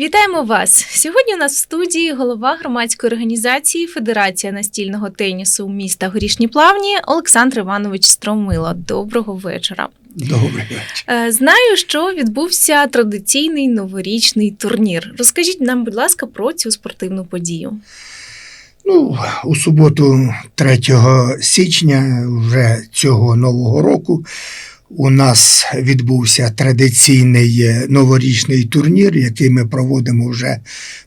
Вітаємо вас! Сьогодні у нас в студії голова громадської організації Федерація настільного тенісу міста Горішні Плавні Олександр Іванович Стромило. Доброго вечора. Добрий вечір. Е, Знаю, що відбувся традиційний новорічний турнір. Розкажіть нам, будь ласка, про цю спортивну подію. Ну, у суботу, 3 січня, вже цього нового року, у нас відбувся традиційний е, новорічний турнір, який ми проводимо вже,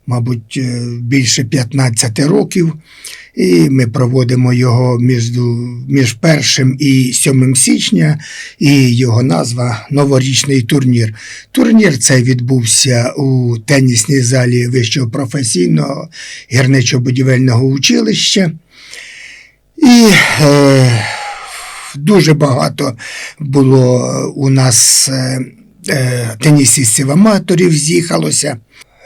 мабуть, е, більше 15 років. І ми проводимо його між, між 1 і 7 січня, і його назва Новорічний турнір. Турнір цей відбувся у тенісній залі Вищого професійного гірничо-будівельного училища. І е, дуже багато було у нас е, е, тенісістів-аматорів з'їхалося.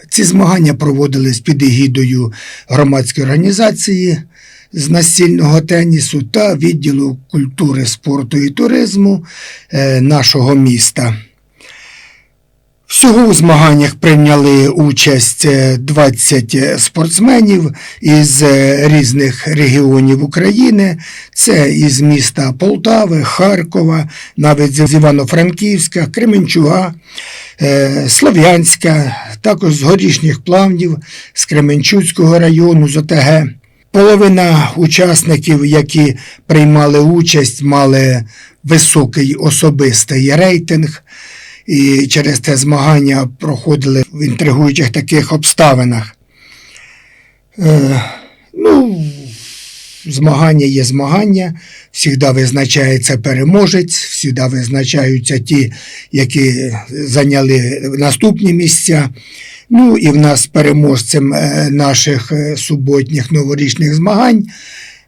Ці змагання проводились під егідою громадської організації з настільного тенісу та відділу культури, спорту і туризму е, нашого міста. Всього у змаганнях прийняли участь е, 20 спортсменів із е, різних регіонів України. Це із міста Полтави, Харкова, навіть з Івано-Франківська, Кременчуга, е, Слов'янська, також з горішніх плавнів, з Кременчуцького району, з ОТГ. Половина учасників, які приймали участь, мали високий особистий рейтинг і через те змагання проходили в інтригуючих таких обставинах. Е, ну, змагання є змагання, завжди визначається переможець, завжди визначаються ті, які зайняли наступні місця. Ну і в нас переможцем е, наших е, суботніх новорічних змагань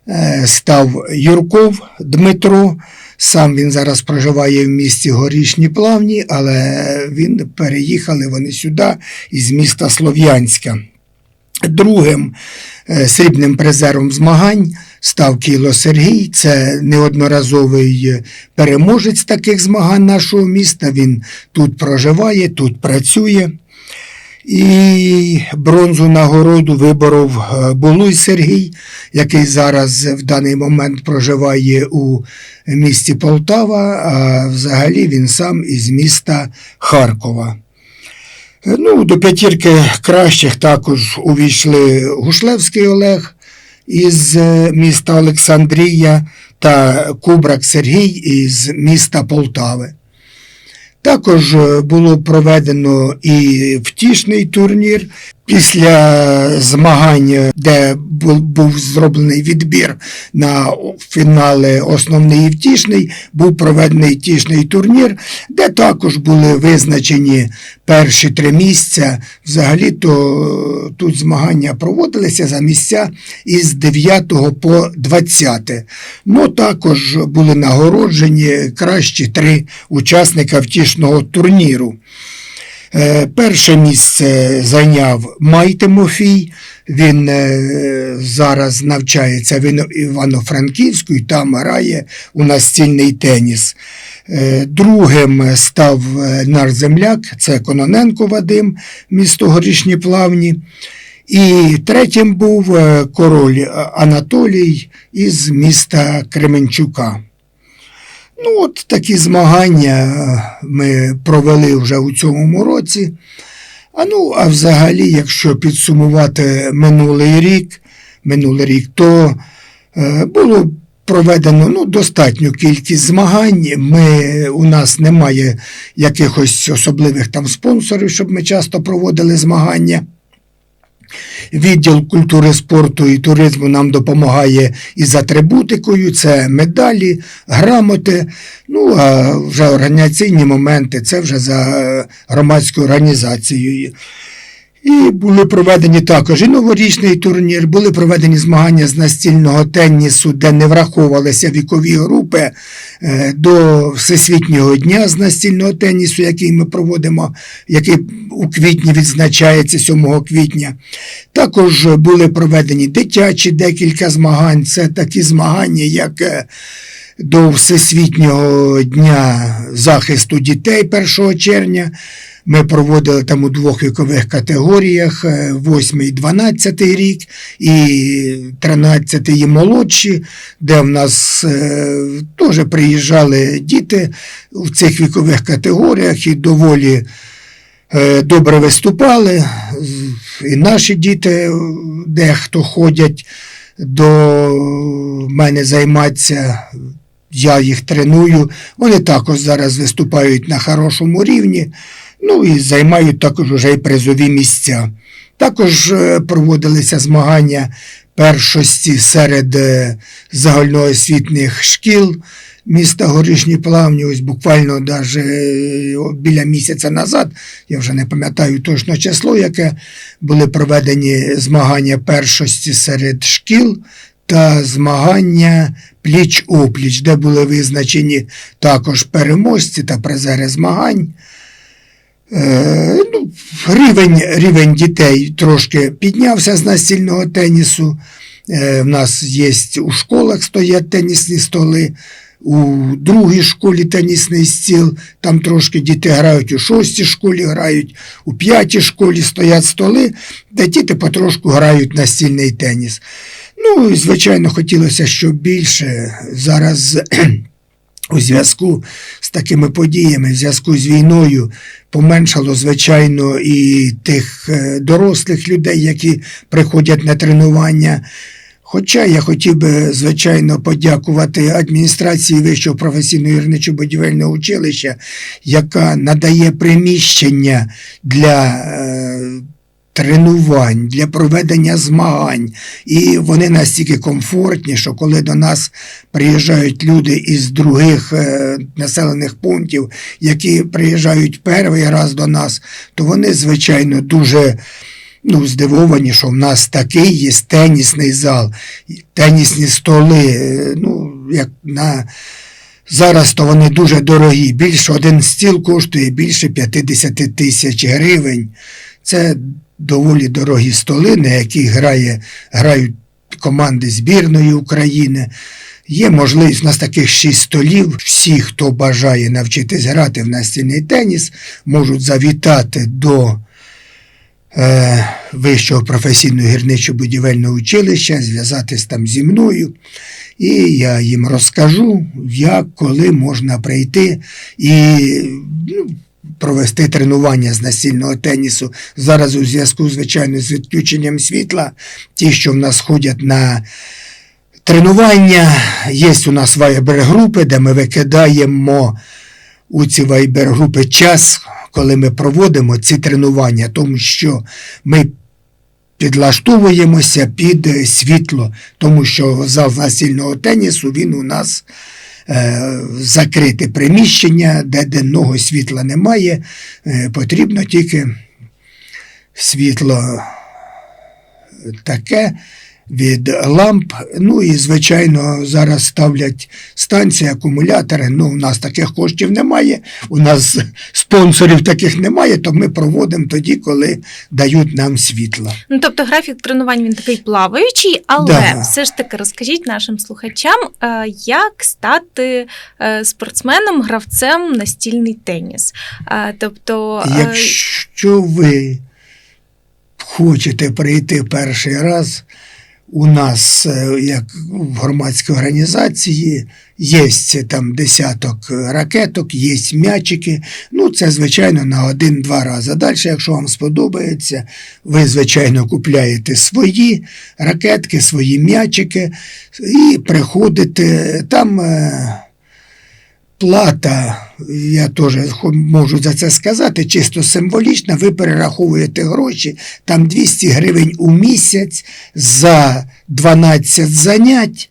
е, став Юрков Дмитро. Сам він зараз проживає в місті Горішні Плавні, але він переїхали вони сюди із міста Слов'янська. Другим е, срібним призером змагань став Кіло Сергій. Це неодноразовий е, переможець таких змагань нашого міста. Він тут проживає, тут працює. І бронзу нагороду виборов е, Булуй Сергій, який зараз в даний момент проживає у місті Полтава, а взагалі він сам із міста Харкова. Е, Ну, до п'ятірки кращих також увійшли Гушлевський Олег із е, міста Олександрія та Кубрак Сергій із міста Полтави. Також е, було проведено і втішний турнір. Після змагань, де був зроблений відбір на фінали основний і втішний, був проведений втішний турнір, де також були визначені перші три місця. Взагалі то тут змагання проводилися за місця із 9 по 20. Ну також були нагороджені кращі три учасника втішного турніру. Е, Перше місце зайняв Май Тимофій. Він е, зараз навчається в Івано-Франківську і там грає у настільний теніс. Е, Другим став наш земляк, це Кононенко Вадим, місто Горішні Плавні. І третім був король Анатолій із міста Кременчука. Ну, от такі змагання е, ми провели вже у цьому році. А ну, а взагалі, якщо підсумувати минулий рік, минулий рік, то е, було проведено ну, достатню кількість змагань. Ми, у нас немає якихось особливих там спонсорів, щоб ми часто проводили змагання. Відділ культури, спорту і туризму нам допомагає із атрибутикою, це медалі, грамоти. Ну а вже організаційні моменти це вже за е, громадською організацією. І були проведені також і новорічний турнір, були проведені змагання з настільного тенісу, де не враховувалися вікові групи е, до Всесвітнього дня з настільного тенісу, який ми проводимо, який у квітні відзначається 7 квітня. Також були проведені дитячі декілька змагань. Це такі змагання, як е, до Всесвітнього дня захисту дітей 1 червня. Ми проводили там у двох вікових категоріях: 8 і 12 рік, і 13 і молодші, де в нас е, теж приїжджали діти в цих вікових категоріях і доволі е, добре виступали. І наші діти е, дехто ходять до мене займатися. Я їх треную. Вони також зараз виступають на хорошому рівні. Ну і займають також уже й призові місця. Також е, проводилися змагання першості серед е, загальноосвітніх шкіл міста Горішні Плавні. Ось буквально даже е, біля місяця назад, я вже не пам'ятаю точно число, яке були проведені змагання першості серед шкіл та змагання пліч-опліч, де були визначені також переможці та призери змагань. Е, ну, рівень, рівень дітей трошки піднявся з настільного тенісу. Е, в нас є у школах стоять тенісні столи, у другій школі тенісний стіл, там трошки діти грають, у шостій школі грають, у п'ятій школі стоять столи, де діти потрошку грають настільний теніс. Ну, звичайно, хотілося, щоб більше зараз у зв'язку з такими подіями, в зв'язку з війною, поменшало, звичайно, і тих е, дорослих людей, які приходять на тренування. Хоча я хотів би, звичайно, подякувати адміністрації Вищого професійного гірничо-будівельного училища, яка надає приміщення для е, тренувань, для проведення змагань. І вони настільки комфортні, що коли до нас приїжджають люди із других е, населених пунктів, які приїжджають перший раз до нас, то вони, звичайно, дуже ну, здивовані, що в нас такий є тенісний зал, тенісні столи. е, Ну, як на Зараз то вони дуже дорогі. Більше один стіл коштує більше 50 тисяч гривень. Це доволі дорогі столи, на яких грає, грають команди збірної України. Є можливість, у нас таких шість столів. Всі, хто бажає навчитись грати в настільний теніс, можуть завітати до е, Вищого професійного гірничо-будівельного училища, зв'язатись там зі мною. І я їм розкажу, як, коли можна прийти і ну, провести тренування з настільного тенісу. Зараз у зв'язку, звичайно, з відключенням світла, ті, що в нас ходять на тренування, є у нас вайбер-групи, де ми викидаємо у ці вайбер-групи час, коли ми проводимо ці тренування, тому що ми підлаштовуємося під світло, тому що зал настільного тенісу він у нас закрите приміщення, де денного світла немає, е, потрібно тільки світло таке від ламп. Ну і, звичайно, зараз ставлять станції, акумулятори. Ну, у нас таких коштів немає, у нас спонсорів таких немає, то ми проводимо тоді, коли дають нам світло. Ну, тобто графік тренувань він такий плаваючий, але Да. все ж таки розкажіть нашим слухачам, е, як стати е, спортсменом, гравцем настільний теніс. Е, Тобто, Якщо ви хочете прийти перший раз, у нас, е, як в громадській організації, є там десяток ракеток, є м'ячики. Ну, це, звичайно, на один-два рази. Далі, якщо вам сподобається, ви, звичайно, купляєте свої ракетки, свої м'ячики і приходите там. Плата, я теж можу за це сказати, чисто символічна, ви перераховуєте гроші, там 200 гривень у місяць за 12 занять.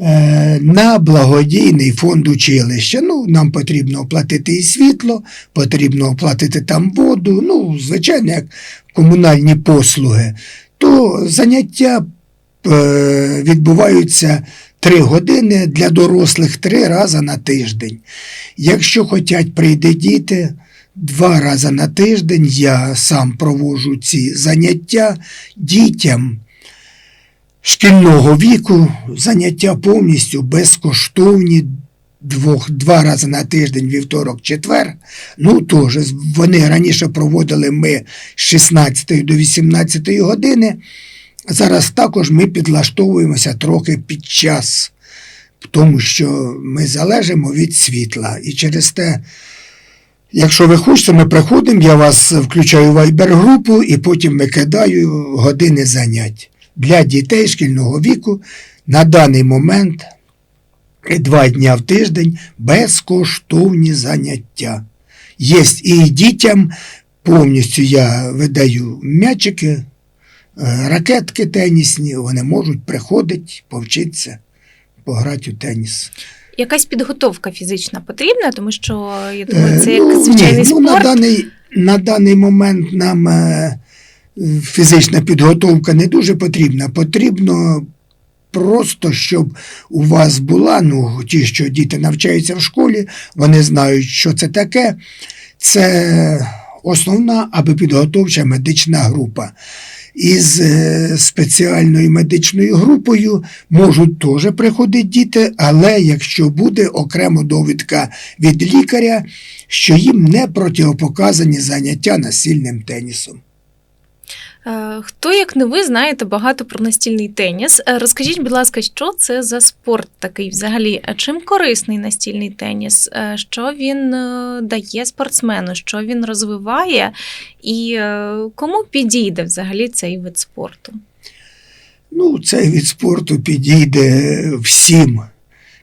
е, На благодійний фонд училища. Ну, нам потрібно оплатити і світло, потрібно оплатити там воду, ну, звичайно, як комунальні послуги. То заняття е, відбуваються три години для дорослих три рази на тиждень. Якщо хочуть прийти діти, два рази на тиждень я сам проводжу ці заняття дітям. шкільного віку заняття повністю безкоштовні. Двох, два рази на тиждень, вівторок, четвер. Ну, теж вони раніше проводили ми з 16 до 18 години. Зараз також ми підлаштовуємося трохи під час, тому що ми залежимо від світла. І через те, якщо ви хочете, ми приходимо, я вас включаю в вайбер-групу і потім викидаю години занять для дітей шкільного віку на даний момент два дня в тиждень безкоштовні заняття. Є і дітям повністю я видаю м'ячики, ракетки тенісні, вони можуть приходити, повчитися, пограти у теніс. Якась підготовка фізична потрібна, тому що я думаю, це Е, як ну, звичайний ні, ну, на, даний, на даний момент нам е, фізична підготовка не дуже потрібна. Потрібно просто, щоб у вас була, ну, ті, що діти навчаються в школі, вони знають, що це таке. Це основна або підготовча медична група. Із е, спеціальною медичною групою можуть теж приходити діти, але якщо буде окремо довідка від лікаря, що їм не противопоказані заняття насильним тенісом. Е, Хто, як не ви, знаєте багато про настільний теніс. Е, Розкажіть, будь ласка, що це за спорт такий взагалі? Чим корисний настільний теніс? Е, Що він е, дає спортсмену? Що він розвиває? І е, кому підійде взагалі цей вид спорту? Ну, цей від спорту підійде всім.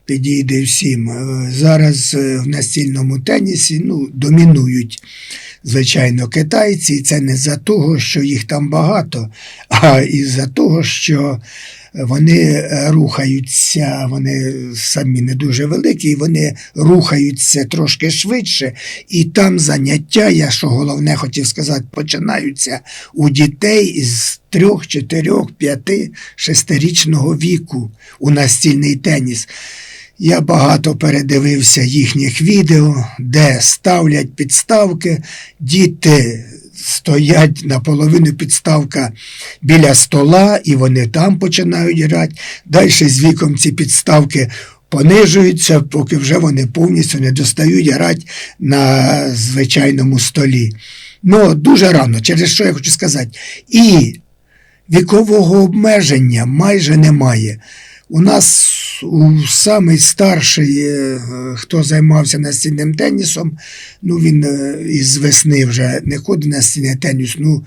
Підійде всім. Е, Зараз е, в настільному тенісі ну, домінують, звичайно, китайці. І це не за того, що їх там багато, а із-за того, що вони е, рухаються, вони самі не дуже великі, і вони рухаються трошки швидше. І там заняття, я що головне хотів сказати, починаються у дітей із трьох, чотирьох, п'яти, шестирічного віку у настільний теніс. Я багато передивився їхніх відео, де ставлять підставки, діти стоять наполовину підставка біля стола, і вони там починають грати. Далі з віком ці підставки понижуються, поки вже вони повністю не достають грати на звичайному столі. Ну, дуже рано, через що я хочу сказати. І вікового обмеження майже немає. У нас у самий старший, е, хто займався настільним тенісом, ну він е, із весни вже не ходить на настільний теніс. Ну,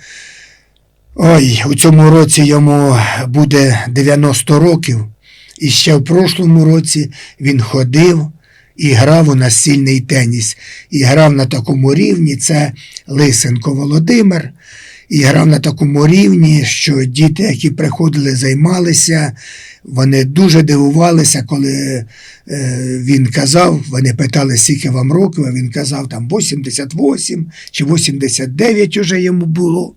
ой, у цьому році йому буде 90 років. І ще в прошлому році він ходив і грав у настільний теніс. І грав на такому рівні. Це Лисенко Володимир. І грав на такому рівні, що діти, які приходили, займалися, вони дуже дивувалися, коли е, він казав, вони питали, скільки вам років, а він казав, там 88 чи 89 уже йому було.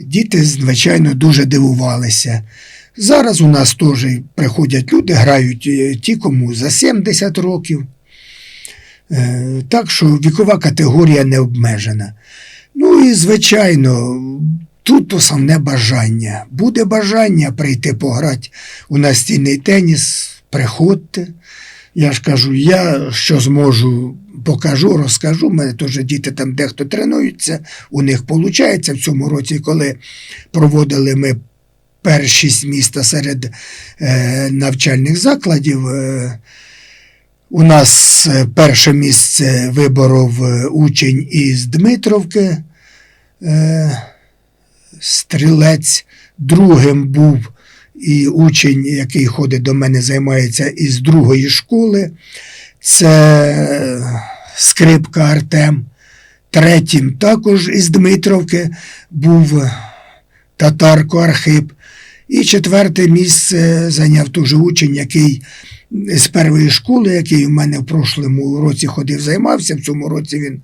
Діти, звичайно, дуже дивувалися. Зараз у нас теж приходять люди, грають е, ті, кому за 70 років. Е, Так що вікова категорія не обмежена. Ну і, звичайно, тут основне бажання. Буде бажання прийти пограти у настільний теніс, приходьте. Я ж кажу, я що зможу, покажу, розкажу. У мене теж діти там дехто тренуються, у них виходить в цьому році, коли проводили ми першість міста серед е, навчальних закладів. Е, у нас е, перше місце виборов е, учень із Дмитровки, е, стрілець. Другим був і учень, який ходить до мене, займається із другої школи. Це е, скрипка Артем. Третім також із Дмитровки був татарко Архип. І четверте місце зайняв теж учень, який з першої школи, який у мене в прошлому році ходив, займався. В цьому році він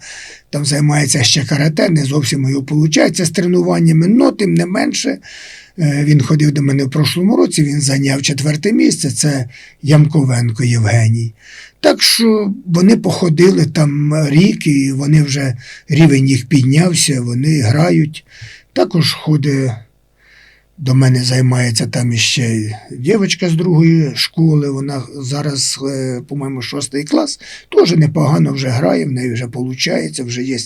там займається ще карате, не зовсім його виходить з тренуваннями, але тим не менше. е, Він ходив до мене в прошлому році, він зайняв четверте місце, це Ямковенко Євгеній. Так що вони походили там рік, і вони вже рівень їх піднявся, вони грають. Також ходить До мене займається там іще дівчинка з другої школи. Вона зараз, е, по-моєму, шостий клас. Теж непогано вже грає, в неї вже виходить, вже є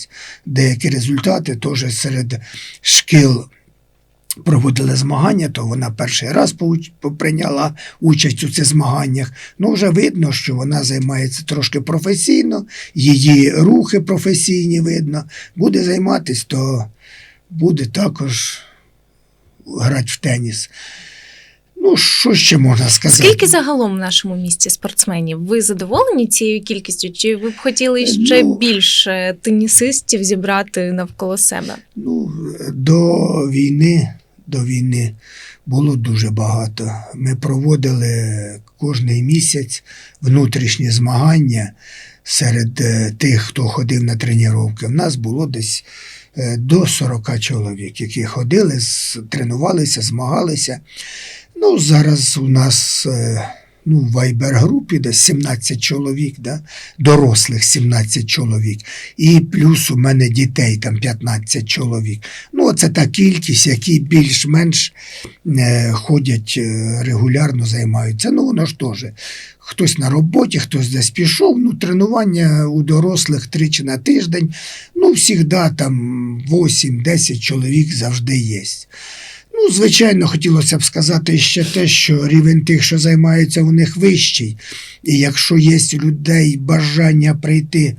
деякі результати. Теж серед шкіл проводили змагання, то вона перший раз прийняла участь у цих змаганнях. Ну, вже видно, що вона займається трошки професійно, її рухи професійні видно. Буде займатися, то буде також грати в теніс. Ну, що ще можна сказати? Скільки загалом в нашому місті спортсменів? Ви задоволені цією кількістю? Чи ви б хотіли ще Ну- більше тенісистів зібрати навколо себе? Ну, до війни, до війни було дуже багато. Ми проводили кожний місяць внутрішні змагання серед е, тих, хто ходив на тренування. У нас було десь до 40 чоловік, які ходили, тренувалися, змагалися. Ну, зараз у нас е, ну, в Вайбер-групі десь 17 чоловік, да? дорослих 17 чоловік. І плюс у мене дітей там 15 чоловік. Ну, це та кількість, які більш-менш е, ходять е, регулярно займаються. Ну, воно ж теж. Хтось на роботі, хтось десь пішов. Ну, тренування у дорослих тричі на тиждень. Ну, завжди там 8-10 чоловік завжди є. Ну, звичайно, хотілося б сказати ще те, що рівень тих, що займаються, у них вищий. І якщо є у людей бажання прийти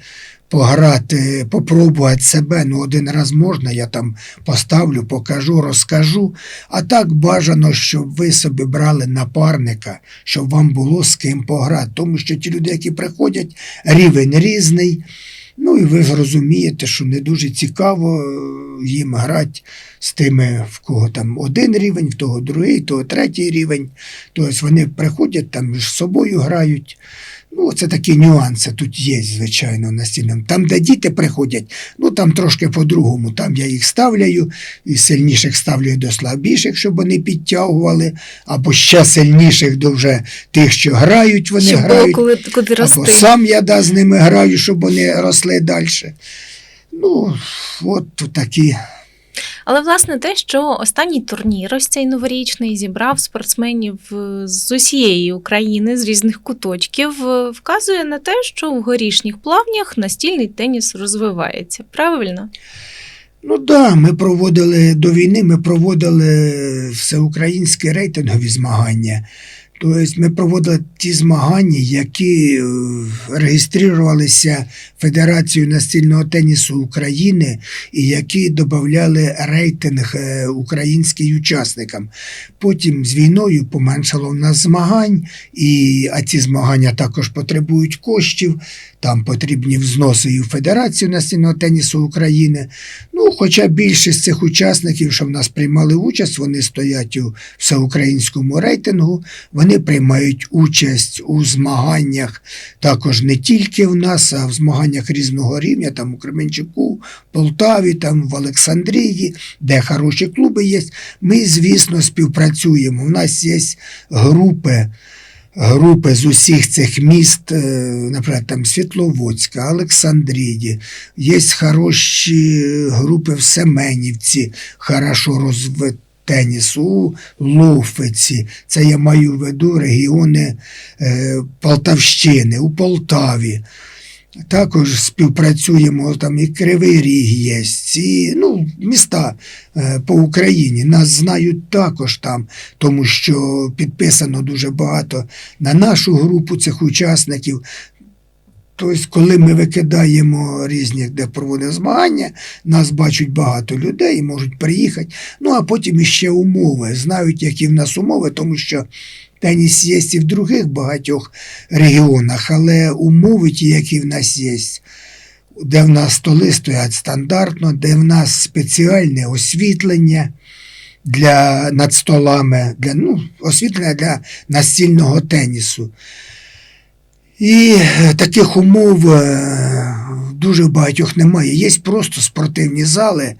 пограти, попробувати себе, ну один раз можна, я там поставлю, покажу, розкажу. А так бажано, щоб ви собі брали напарника, щоб вам було з ким пограти. Тому що ті люди, які приходять, рівень різний. Ну і ви зрозумієте, що не дуже цікаво е, їм грати з тими, в кого там один рівень, в того другий, того третій рівень. Тобто вони приходять там між собою грають. Ну, це такі нюанси тут є, звичайно, настільним. Там, де діти приходять, ну там трошки по-другому. Там я їх ставляю, і сильніших ставлю до слабіших, щоб вони підтягували, або ще сильніших до вже тих, що грають, вони Щоб було грають. коли, куди Або рости? сам я да, з ними граю, щоб вони росли далі. Ну, от такі. Але власне те, що останній турнір, ось цей новорічний, зібрав спортсменів е, з усієї України, з різних куточків, е, вказує на те, що в горішніх плавнях настільний теніс розвивається. Правильно? Ну так, да, ми проводили до війни, ми проводили всеукраїнські рейтингові змагання. Тобто ми проводили ті змагання, які е, реєструвалися Федерацією настільного тенісу України і які додавали рейтинг е, українським учасникам. Потім з війною поменшало в нас змагань, і, а ці змагання також потребують коштів. Там потрібні взноси і в Федерацію настільного тенісу України. Ну, хоча більшість цих учасників, що в нас приймали участь, вони стоять у всеукраїнському рейтингу, вони приймають участь у змаганнях також не тільки в нас, а в змаганнях різного рівня, там у Кременчуку, Полтаві, там в Олександрії, де хороші клуби є. Ми, звісно, співпрацюємо. У нас є групи групи з усіх цих міст, е, наприклад, там Світловодська, Олександрії, є хороші групи в Семенівці, хорошо розвит. Теніс у Луфиці, це я маю в виду регіони е, Полтавщини, у Полтаві. Також співпрацюємо, там і Кривий Ріг є, і ну, міста е, по Україні. Нас знають також там, тому що підписано дуже багато на нашу групу цих учасників. Тобто, коли ми викидаємо різні, де проводимо змагання, нас бачать багато людей можуть приїхати. Ну а потім іще умови. Знають, які в нас умови, тому що теніс є і в других багатьох регіонах, але умови ті, які в нас є, де в нас столи стоять стандартно, де в нас спеціальне освітлення для над столами, для, ну, освітлення для настільного тенісу. І е, таких умов дуже багатьох немає. Є просто спортивні зали,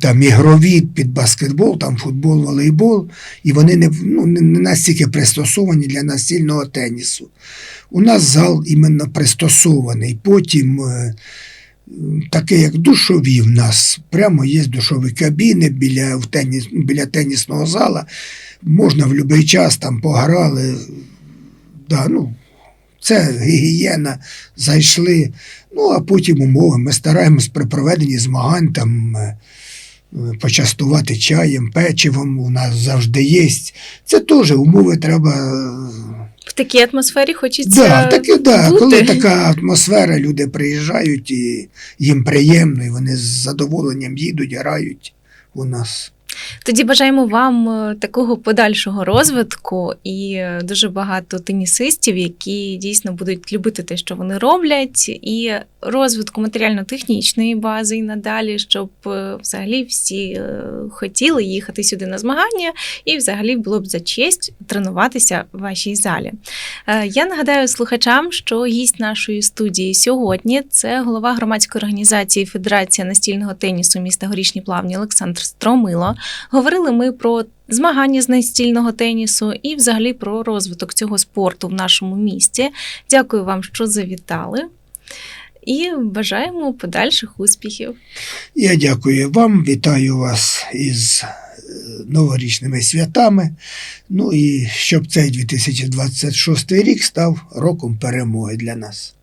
там ігрові під баскетбол, там футбол, волейбол, і вони не, ну, не не настільки пристосовані для настільного тенісу. У нас зал іменно пристосований. Потім е, таке, як душові в нас. Прямо є душові кабіни біля, в теніс, біля тенісного зала. Можна в будь-який час там пограли. Да, ну, це гігієна, зайшли. Ну, а потім умови. Ми стараємось при проведенні змагань там е, почастувати чаєм, печивом у нас завжди є. Це теж умови треба. е, В такій атмосфері хочеться. Да, таке, да. бути. Коли така атмосфера, люди приїжджають і їм приємно, і вони з задоволенням їдуть, грають у нас. Тоді бажаємо вам е, такого подальшого розвитку і е, дуже багато тенісистів, які дійсно будуть любити те, що вони роблять, і розвитку матеріально-технічної бази і надалі, щоб е, взагалі всі хотіли їхати сюди на змагання, і взагалі було б за честь тренуватися в вашій залі. Я нагадаю слухачам, що гість нашої студії сьогодні це голова громадської організації Федерація настільного тенісу міста Горішні Плавні Олександр Стромило. Говорили ми про змагання з настільного тенісу і взагалі про розвиток цього спорту в нашому місті. Дякую вам, що завітали. І бажаємо подальших успіхів. Я дякую вам, вітаю вас із е, новорічними святами. Ну і щоб цей 2026 рік став роком перемоги для нас.